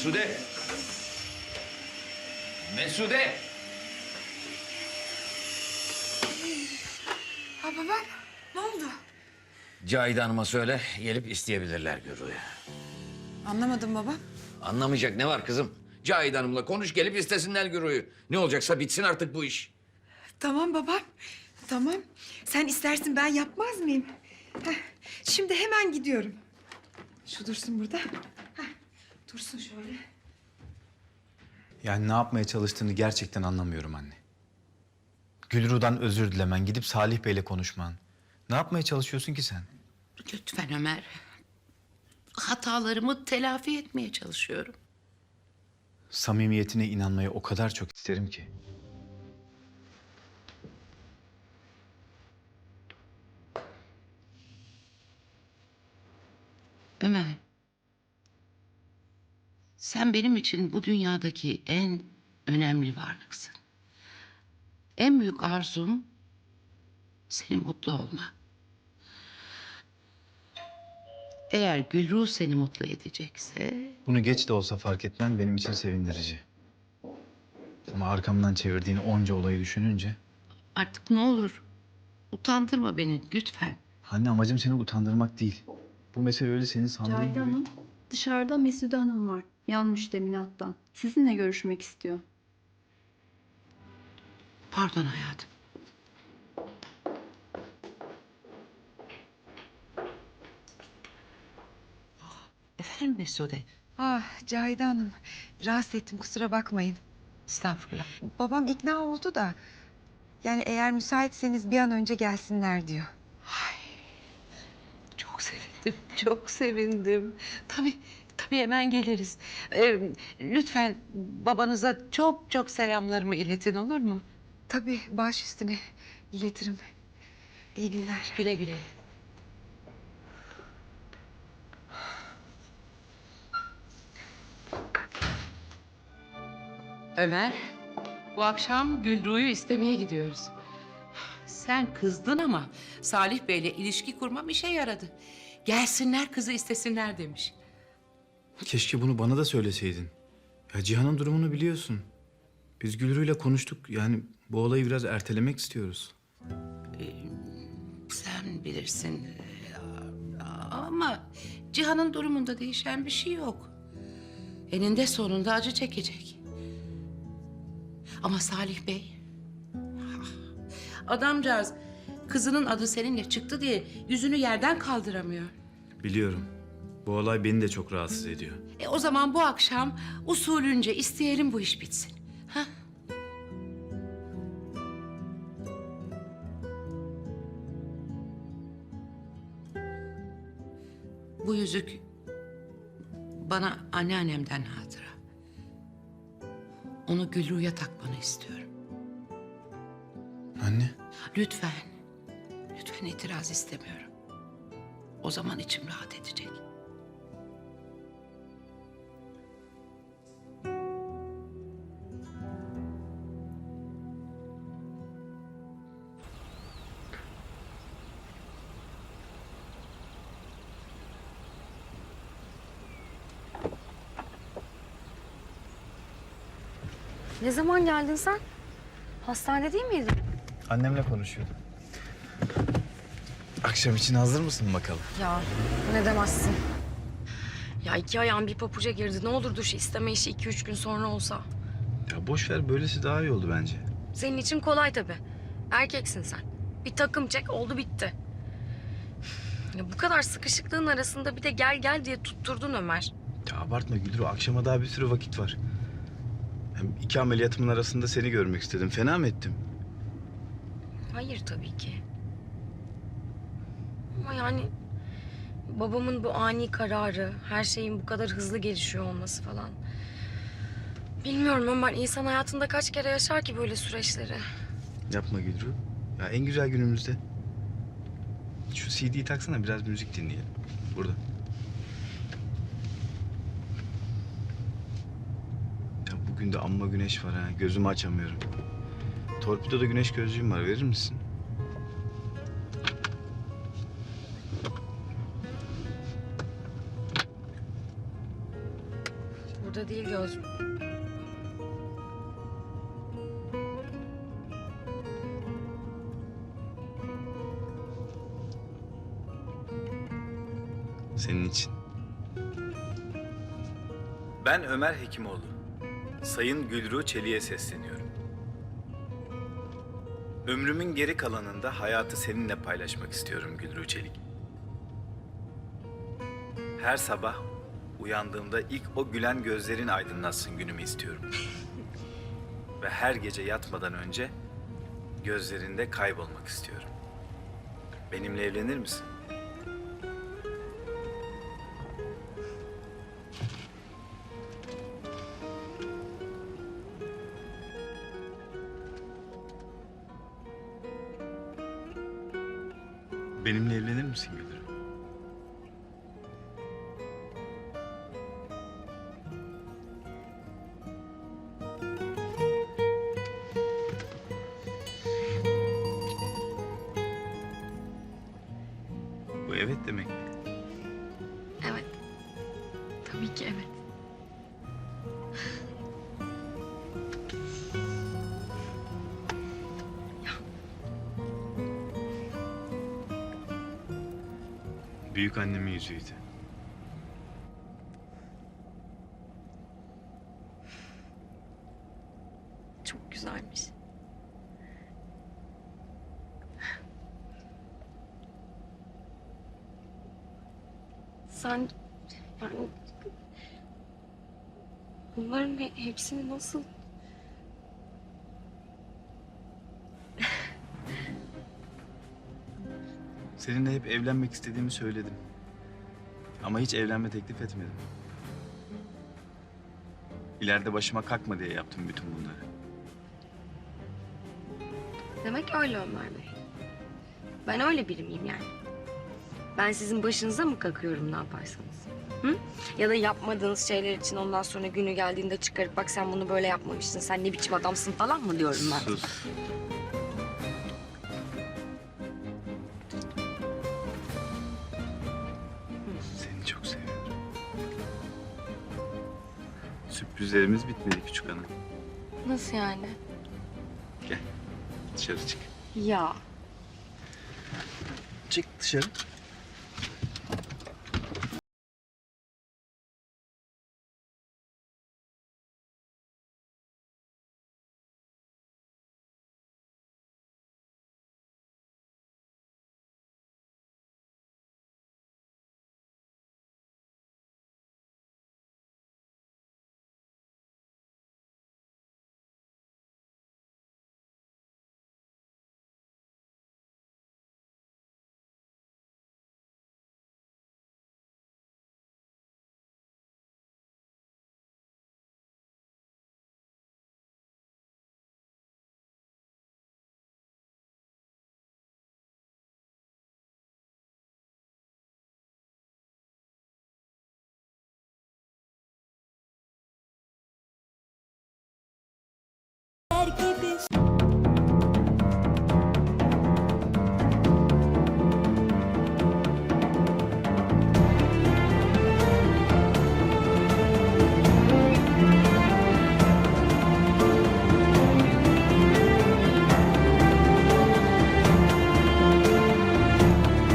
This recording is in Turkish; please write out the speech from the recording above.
Mesude. Mesude. Ha babam ne oldu? Cahide Hanım'a söyle gelip isteyebilirler Gürru'yu. Anlamadım baba. Anlamayacak ne var kızım? Cahide Hanım'la konuş gelip istesinler Gürru'yu. Ne olacaksa bitsin artık bu iş. Tamam babam. Tamam. Sen istersin ben yapmaz mıyım? Heh, Şimdi hemen gidiyorum. Şu dursun burada. Dursun şöyle. Yani ne yapmaya çalıştığını gerçekten anlamıyorum anne. Gülru'dan özür dilemen, gidip Salih Bey'le konuşman. Ne yapmaya çalışıyorsun ki sen? Lütfen Ömer. Hatalarımı telafi etmeye çalışıyorum. Samimiyetine inanmayı o kadar çok isterim ki. Ömer. Sen benim için bu dünyadaki en önemli varlıksın. En büyük arzum senin mutlu olma. Eğer Gülruh seni mutlu edecekse Bunu geç de olsa fark etmen benim için sevindirici. Ama arkamdan çevirdiğin onca olayı düşününce... artık ne olur utandırma beni lütfen. Anne amacım seni utandırmak değil. Bu mesele öyle senin sandığın Cahide gibi... Hanım, dışarıda Mesude Hanım var. Yan müştemilattan. Sizinle görüşmek istiyor. Pardon hayatım. Efendim Mesude? Ah Cahide Hanım. Rahatsız ettim kusura bakmayın. Estağfurullah. Babam ikna oldu da. Yani eğer müsaitseniz bir an önce gelsinler diyor. Çok sevindim, çok sevindim. Tabii, tabii hemen geliriz. Ee, lütfen babanıza çok çok selamlarımı iletin olur mu? Tabii baş üstüne iletirim. İyi günler. Güle güle. Ömer, bu akşam Gülru'yu istemeye gidiyoruz. Sen kızdın ama Salih Bey'le ilişki kurmam işe yaradı. Gelsinler kızı istesinler demiş. Keşke bunu bana da söyleseydin. Ya Cihan'ın durumunu biliyorsun. Biz Gülru'yla konuştuk. Yani bu olayı biraz ertelemek istiyoruz. Sen bilirsin. Ee, Ama Cihan'ın durumunda değişen bir şey yok. Eninde sonunda acı çekecek. Ama Salih Bey... Adamcağız kızının adı seninle çıktı diye yüzünü yerden kaldıramıyor. Biliyorum. Bu olay beni de çok rahatsız ediyor. E o zaman bu akşam usulünce isteyelim bu iş bitsin. Ha? Bu yüzük bana anneannemden hatıra. Onu Gülru'ya takmanı istiyorum. Anne. Lütfen, lütfen itiraz istemiyorum. O zaman içim rahat edecek. Ne zaman geldin sen? Hastanede değil miydin? Annemle konuşuyordum. Akşam için hazır mısın bakalım? Ya ne demezsin. Ya iki ayağın bir papuca girdi. Ne olur duş isteme işi iki üç gün sonra olsa. Ya boş ver böylesi daha iyi oldu bence. Senin için kolay tabii. Erkeksin sen. Bir takım çek oldu bitti. Ya bu kadar sıkışıklığın arasında bir de gel gel diye tutturdun Ömer. Ya abartma Gülru akşama daha bir sürü vakit var. Hem iki ameliyatımın arasında seni görmek istedim. Fena mı ettim? Hayır tabii ki. Ama yani babamın bu ani kararı, her şeyin bu kadar hızlı gelişiyor olması falan. Bilmiyorum Ömer, insan hayatında kaç kere yaşar ki böyle süreçleri? Yapma Gülru. Ya en güzel günümüzde. Şu CD'yi taksana biraz müzik dinleyelim. Burada. Ya bugün de amma güneş var ha. Gözümü açamıyorum. Torpidoda güneş gözlüğüm var. Verir misin? burada değil gözüm. Senin için. Ben Ömer Hekimoğlu. Sayın Gülru Çelik'e sesleniyorum. Ömrümün geri kalanında hayatı seninle paylaşmak istiyorum Gülru Çelik. Her sabah uyandığımda ilk o gülen gözlerin aydınlatsın günümü istiyorum. Ve her gece yatmadan önce gözlerinde kaybolmak istiyorum. Benimle evlenir misin? Benimle evlenir misin Gülru? Bu evet demek. Evet. Tabii ki evet. Büyük annemin yüzüğüydü. Çok güzelmiş. Sen yani bunların he- hepsini nasıl Seninle hep evlenmek istediğimi söyledim. Ama hiç evlenme teklif etmedim. İleride başıma kalkma diye yaptım bütün bunları. Demek öyle Ömer Bey. Ben öyle biri miyim yani? Ben sizin başınıza mı kakıyorum ne yaparsanız? Hı? Ya da yapmadığınız şeyler için ondan sonra günü geldiğinde çıkarıp bak sen bunu böyle yapmamışsın, sen ne biçim adamsın falan mı diyorum ben? Sus. Sürprizlerimiz bitmedi küçük hanım. Nasıl yani? Gel dışarı çık. Ya Çık dışarı.